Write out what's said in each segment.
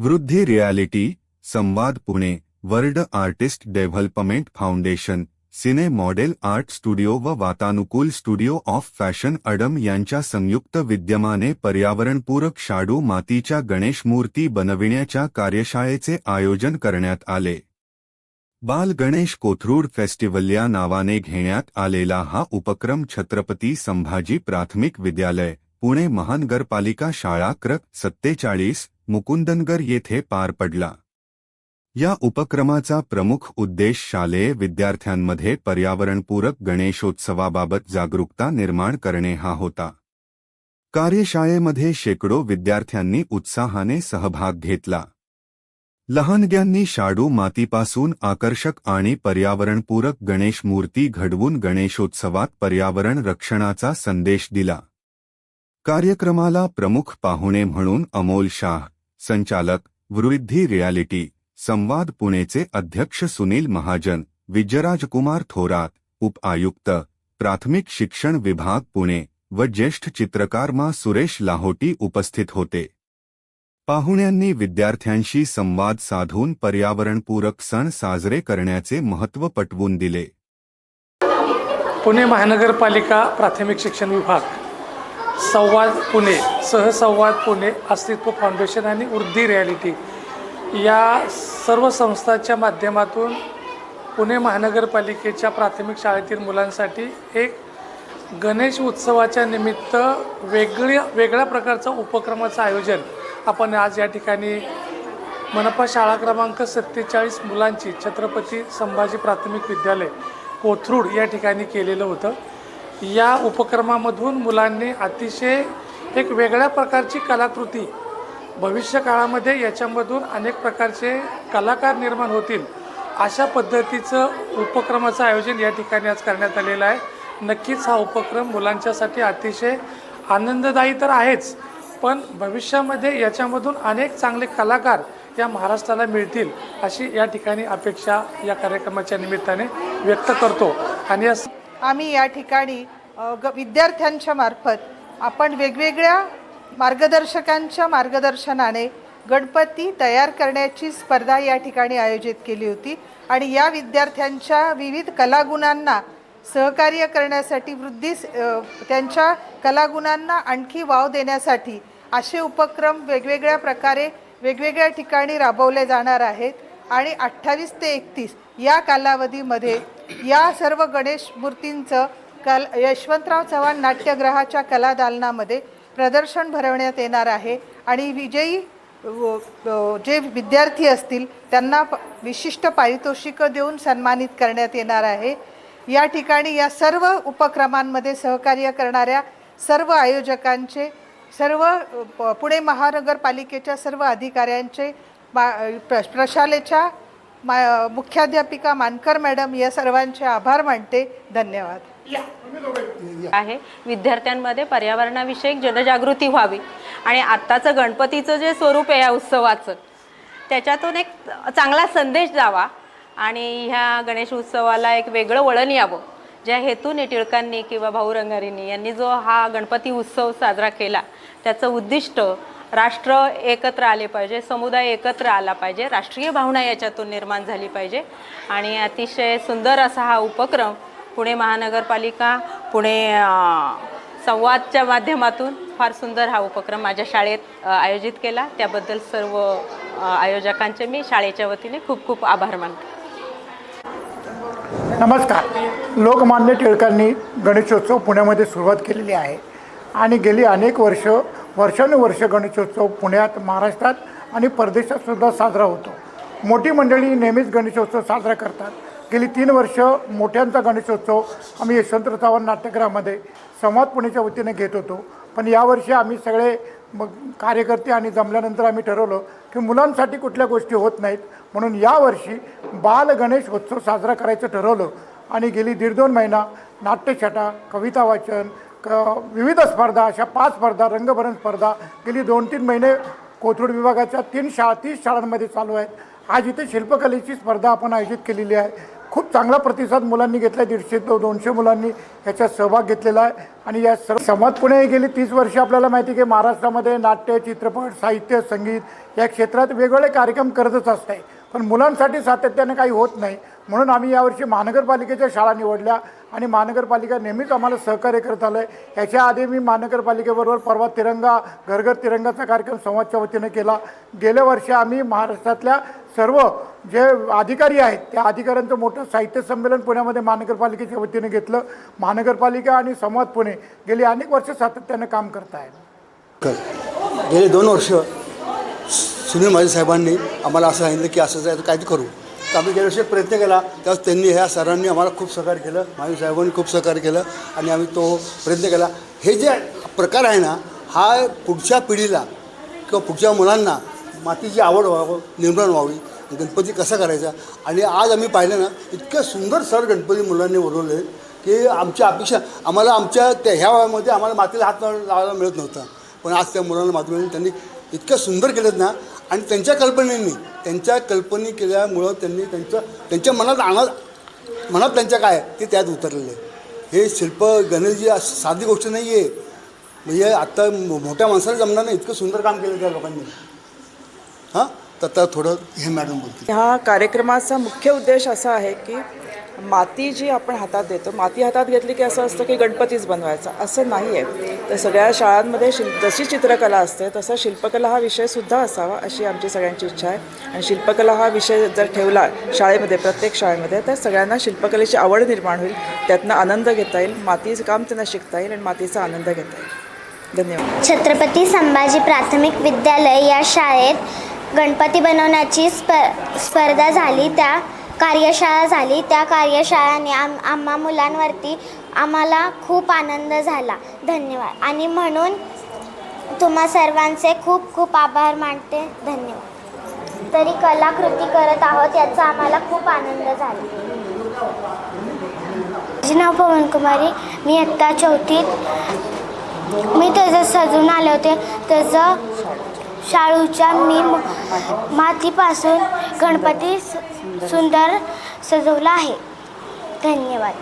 वृद्धी रियालिटी, संवाद Pune, world artist development foundation, cine model art studio व वातानुकूल स्टुडिओ ऑफ़ फॅशन अडम यांच्या संयुक्त विद्यमाने पर्यावरणपूरक शाडू मातीच्या गणेश मूर्ती बनविण्याच्या कार्यशाळेचे आयोजन करण्यात आले. बाल गणेश कोथरूड फेस्टिवल या नावाने घेण्यात आलेला हा उपक्रम छत्रपती संभाजी प्राथमिक विद्यालय, पुणे महानगरपालिका शाळा क्रक सत्तेचाळीस मुकुंदनगर येथे पार पडला. या उपक्रमाचा प्रमुख उद्देश शालेय विद्यार्थ्यांमध्ये पर्यावरणपूरक गणेशोत्सवाबाबत जागरूकता निर्माण करणे हा होता. कार्यशाळेमध्ये शेकडो विद्यार्थ्यांनी उत्साहाने सहभाग घेतला. लहानग्यांनी शाडू मातीपासून आकर्षक आणि पर्यावरणपूरक गणेश मूर्ती घडवून गणेशोत्सवात पर्यावरण रक्षणाचा संदेश दिला. कार्यक्रमाला प्रमुख पाहुणे म्हणून अमोल शाह संचालक वृद्धी रियालिटी संवाद पुणेचे अध्यक्ष सुनील महाजन विजयराजकुमार थोरात उपआयुक्त प्राथमिक शिक्षण विभाग पुणे व ज्येष्ठ चित्रकार मा सुरेश लाहोटी उपस्थित होते. पाहुण्यांनी विद्यार्थ्यांशी संवाद साधून पर्यावरणपूरक सण साजरे करण्याचे महत्त्व पटवून दिले. पुणे महानगरपालिका प्राथमिक शिक्षण विभाग. संवाद पुणे सहसंवाद पुणे अस्तित्व फाउंडेशन आणि वृद्धी रियालिटी या सर्व संस्थांच्या माध्यमातून पुणे महानगरपालिकेच्या प्राथमिक शाळेतील मुलांसाठी एक गणेश उत्सवाच्या निमित्त वेगळ्या वेगळ्या प्रकारचं उपक्रमाचं आयोजन आपण आज या ठिकाणी मनपा शाळा क्रमांक सत्तेचाळीस मुलांची छत्रपती संभाजी प्राथमिक विद्यालय कोथरूड या ठिकाणी केलेलं होतं. या उपक्रमामधून मुलांनी अतिशय एक वेगळ्या प्रकारची कलाकृती भविष्य काळामध्ये याच्यामधून अनेक प्रकारचे कलाकार निर्माण होतील अशा पद्धतीचं उपक्रमाचं आयोजन या ठिकाणी आज करण्यात आलेलं आहे. नक्कीच हा उपक्रम मुलांच्यासाठी अतिशय आनंददायी तर आहेच पण भविष्यामध्ये याच्यामधून अनेक चांगले कलाकार या महाराष्ट्राला मिळतील अशी या ठिकाणी अपेक्षा या कार्यक्रमाच्या निमित्ताने व्यक्त करतो. आणि आम्ही या ठिकाणी ग विद्यार्थ्यांच्या मार्फत आपण वेगवेगळ्या मार्गदर्शकांच्या मार्गदर्शनाने गणपती तयार करण्याची स्पर्धा या ठिकाणी आयोजित केली होती. आणि या विद्यार्थ्यांच्या विविध कलागुणांना सहकार्य करण्यासाठी वृद्धीस त्यांच्या कलागुणांना आणखी वाव देण्यासाठी असे उपक्रम वेगवेगळ्या प्रकारे वेगवेगळ्या ठिकाणी राबवले जाणार आहेत. आणि अठ्ठावीस ते एकतीस या कालावधीमध्ये या सर्व गणेश मूर्तींचं कल यशवंतराव चव्हाण नाट्यगृहाच्या कलादालनामध्ये प्रदर्शन भरवण्यात येणार आहे आणि विजयी व- जे विद्यार्थी असतील त्यांना प- विशिष्ट पारितोषिकं देऊन सन्मानित करण्यात येणार आहे. या ठिकाणी या सर्व उपक्रमांमध्ये सहकार्य करणाऱ्या सर्व आयोजकांचे सर्व प- पुणे महानगरपालिकेच्या सर्व अधिकाऱ्यांचे मा प्र प्रशालेच्या मा मुख्याध्यापिका मानकर मॅडम या सर्वांचे आभार मानते. धन्यवाद. आहे. विद्यार्थ्यांमध्ये पर्यावरणाविषयक जनजागृती व्हावी. आणि आत्ताचं गणपतीचं जे स्वरूप आहे या उत्सवाचं त्याच्यातून एक चांगला संदेश जावा आणि ह्या गणेश उत्सवाला एक वेगळं वळण यावं. ज्या हेतूने टिळकांनी किंवा भाऊ रंगारींनी यांनी जो हा गणपती उत्सव साजरा केला त्याचं उद्दिष्ट राष्ट्र एकत्र आले पाहिजे समुदाय एकत्र आला पाहिजे राष्ट्रीय भावना याच्यातून निर्माण झाली पाहिजे. आणि अतिशय सुंदर असा हा उपक्रम पुणे महानगरपालिका पुणे संवादच्या माध्यमातून फार सुंदर हा उपक्रम माझ्या शाळेत आयोजित केला. त्याबद्दल सर्व आयोजकांचे मी शाळेच्या वतीने खूप खूप आभार मानते. नमस्कार. लोकमान्य टिळकांनी गणेशोत्सव पुण्यामध्ये सुरुवात केलेली आहे आणि गेली अनेक वर्ष वर्षानुवर्ष गणेशोत्सव पुण्यात महाराष्ट्रात आणि परदेशात सुद्धा साजरा होतो. मोठी मंडळी नेहमीच गणेशोत्सव साजरा करतात. गेली तीन वर्ष मोठ्यांचा गणेशोत्सव आम्ही यशवंतराव चव्हाण नाट्यगृहामध्ये संवाद पुणेच्या वतीने घेत होतो. पण यावर्षी आम्ही सगळे मग कार्यकर्ते आणि जमल्यानंतर आम्ही ठरवलं की मुलांसाठी कुठल्या गोष्टी होत नाहीत. म्हणून यावर्षी बाल गणेश उत्सव साजरा करायचं ठरवलं. आणि गेली दीड दोन महिना नाट्यछटा कविता वाचन क विविध स्पर्धा अशा पाच स्पर्धा रंगभरण स्पर्धा गेली दोन तीन महिने कोथरूड विभागाच्या तीन शाळा तीस शाळांमध्ये चालू आहेत. आज इथे शिल्पकलेची स्पर्धा आपण आयोजित केलेली आहे. खूप चांगला प्रतिसाद मुलांनी घेतला आहे दीडशे दो दोनशे मुलांनी याच्यात सहभाग घेतलेला आहे. आणि या सर्व संवाद पुणे गेली तीस वर्ष आपल्याला माहिती आहे की महाराष्ट्रामध्ये नाट्य चित्रपट साहित्य संगीत या क्षेत्रात वेगवेगळे कार्यक्रम करतच असते पण मुलांसाठी सातत्याने काही होत नाही. म्हणून आम्ही यावर्षी महानगरपालिकेच्या शाळा निवडल्या आणि महानगरपालिका नेहमीच आम्हाला सहकार्य करत आलं आहे याच्या आधी मी महानगरपालिकेबरोबर परवा तिरंगा घरघर तिरंगाचा कार्यक्रम संवादच्या वतीनं केला. गेल्या वर्षी आम्ही महाराष्ट्रातल्या सर्व जे अधिकारी आहेत त्या अधिकाऱ्यांचं मोठं साहित्य संमेलन पुण्यामध्ये महानगरपालिकेच्या वतीनं घेतलं. महानगरपालिका आणि संवाद पुणे गेली अनेक वर्ष सातत्यानं काम करत आहे गेले दोन वर्ष सुनील माझे साहेबांनी आम्हाला असं सांगितलं की असं जायचं काय करू. आम्ही गेल्या वर्षी प्रयत्न केला त्यावेळेस त्यांनी ह्या सरांनी आम्हाला खूप सहकार्य केलं माझे साहेबांनी खूप सहकार्य केलं आणि आम्ही तो प्रयत्न केला. हे जे प्रकार आहे ना हा पुढच्या पिढीला किंवा पुढच्या मुलांना मातीची आवड व्हावं निर्माण व्हावी गणपती कसा करायचा? आणि आज आम्ही पाहिलं ना इतकं सुंदर सर गणपती मुलांनी बोलवले की आमच्या अपेक्षा आम्हाला आमच्या त्या ह्या वयामध्ये आम्हाला मातीला हात लावायला मिळत नव्हता. पण आज त्या मुलांना माती त्यांनी इतकं सुंदर केलं ना आणि त्यांच्या कल्पनेने त्यांच्या कल्पने केल्यामुळं त्यांनी त्यांचं त्यांच्या मनात आणत मनात त्यांच्या काय आहे ते त्यात उतरलेलं आहे हे शिल्प गणेशजी साधी गोष्ट नाही आहे म्हणजे आत्ता मोठ्या माणसाला जमणार नाही इतकं सुंदर काम केलं त्या लोकांनी. हां? तर थोडं हे मॅडम बोलते ह्या कार्यक्रमाचा मुख्य उद्देश असा आहे की माती जी आपण हातात देतो माती हातात घेतली की असं असतं की गणपतीच बनवायचा. असं नाही आहे तर सगळ्या शाळांमध्ये शिल्प जशी चित्रकला असते तसं शिल्पकला हा विषयसुद्धा असावा अशी आमची सगळ्यांची इच्छा आहे. आणि शिल्पकला हा विषय जर ठेवला शाळेमध्ये प्रत्येक शाळेमध्ये तर सगळ्यांना शिल्पकलेची आवड निर्माण होईल. त्यातनं आनंद घेता येईल. मातीचं काम त्यांना शिकता येईल आणि मातीचा आनंद घेता येईल. धन्यवाद. छत्रपती संभाजी प्राथमिक विद्यालय या शाळेत गणपती बनवण्याची स्प स्पर्धा झाली. त्या कार्यशाळा झाली. त्या कार्यशाळाने आम आम्हा मुलांवरती आम्हाला खूप आनंद झाला. धन्यवाद. आणि म्हणून तुम्हा सर्वांचे खूप खूप आभार मानते. धन्यवाद. तरी कलाकृती करत आहोत याचा आम्हाला खूप आनंद झाला. माझे नाव पवन कुमारी. मी आत्ता चौथीत. मी त्याचं सजून आले होते. त्याचं शाळूच्या मी मातीपासून गणपती सुंदर सजवला आहे. धन्यवाद.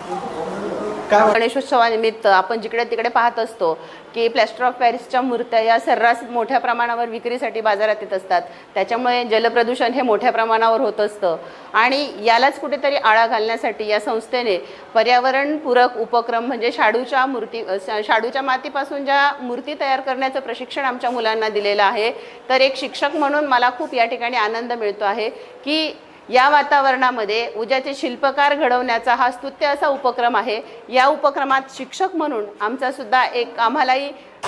गणेशोत्सवानिमित्त आपण जिकडे तिकडे पाहत असतो की प्लॅस्टर ऑफ पॅरिसच्या मूर्त्या या सर्रास मोठ्या प्रमाणावर विक्रीसाठी बाजारात येत असतात. त्याच्यामुळे जलप्रदूषण हे मोठ्या प्रमाणावर होत असतं. आणि यालाच कुठेतरी आळा घालण्यासाठी या संस्थेने पर्यावरणपूरक उपक्रम म्हणजे शाडूच्या मूर्ती शाडूच्या मातीपासून ज्या मूर्ती तयार करण्याचं प्रशिक्षण आमच्या मुलांना दिलेलं आहे तर एक शिक्षक म्हणून मला खूप या ठिकाणी आनंद मिळतो आहे की या वातावरणामध्ये उद्याचे शिल्पकार घडवण्याचा हा स्तुत्य असा उपक्रम आहे. या उपक्रमात शिक्षक म्हणून आमचासुद्धा एक आम्हालाही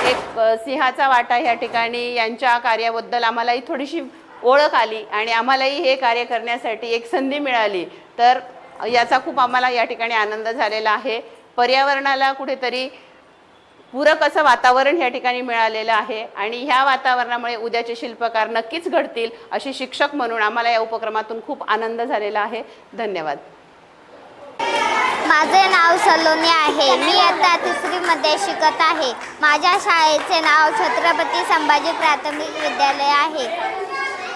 एक सिंहाचा वाटा ह्या ठिकाणी यांच्या कार्याबद्दल आम्हालाही थोडीशी ओळख आली आणि आम्हालाही हे कार्य करण्यासाठी एक संधी मिळाली. तर याचा खूप आम्हाला या ठिकाणी आनंद झालेला आहे. पर्यावरणाला कुठेतरी पूरक असं वातावरण या ठिकाणी मिळालेलं आहे आणि ह्या वातावरणामुळे उद्याचे शिल्पकार नक्कीच घडतील अशी शिक्षक म्हणून आम्हाला या उपक्रमातून खूप आनंद झालेला आहे. धन्यवाद. माझे नाव सलोनी आहे. मी आता तिसरीमध्ये शिकत आहे. माझ्या शाळेचे नाव छत्रपती संभाजी प्राथमिक विद्यालय आहे.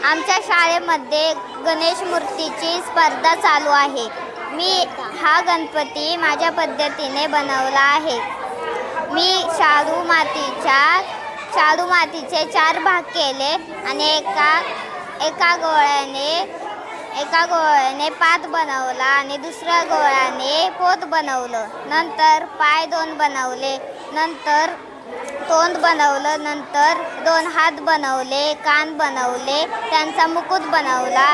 आमच्या शाळेमध्ये गणेश मूर्तीची स्पर्धा चालू आहे. मी हा गणपती माझ्या पद्धतीने बनवला आहे. मी शाडू मातीच्या शाडू मातीचे चार भाग केले आणि एका एका गोळ्याने एका गोळ्याने पात बनवला आणि दुसऱ्या गोळ्याने पोत बनवलं. नंतर पाय दोन बनवले नंतर तोंड बनवलं नंतर दोन हात बनवले कान बनवले त्यांचा मुकुट बनवला.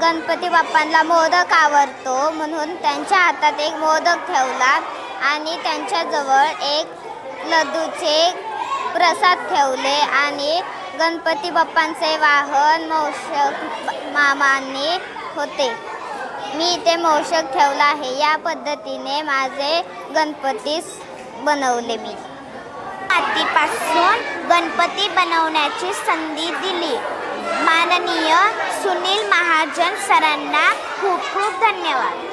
गणपती बाप्पांना मोदक आवडतो म्हणून त्यांच्या हातात एक मोदक ठेवला. आणि त्यांच्याजवळ एक लड्डूचे प्रसाद ठेवले आणि गणपती बाप्पांचे वाहन मौषक मामांनी होते. मी इथे मौषक ठेवला आहे. या पद्धतीने माझे गणपतीस बनवले मी. मातीपासून गणपती बनवण्याची संधी दिली. माननीय सुनील महाजन सरांना खूप खूप धन्यवाद.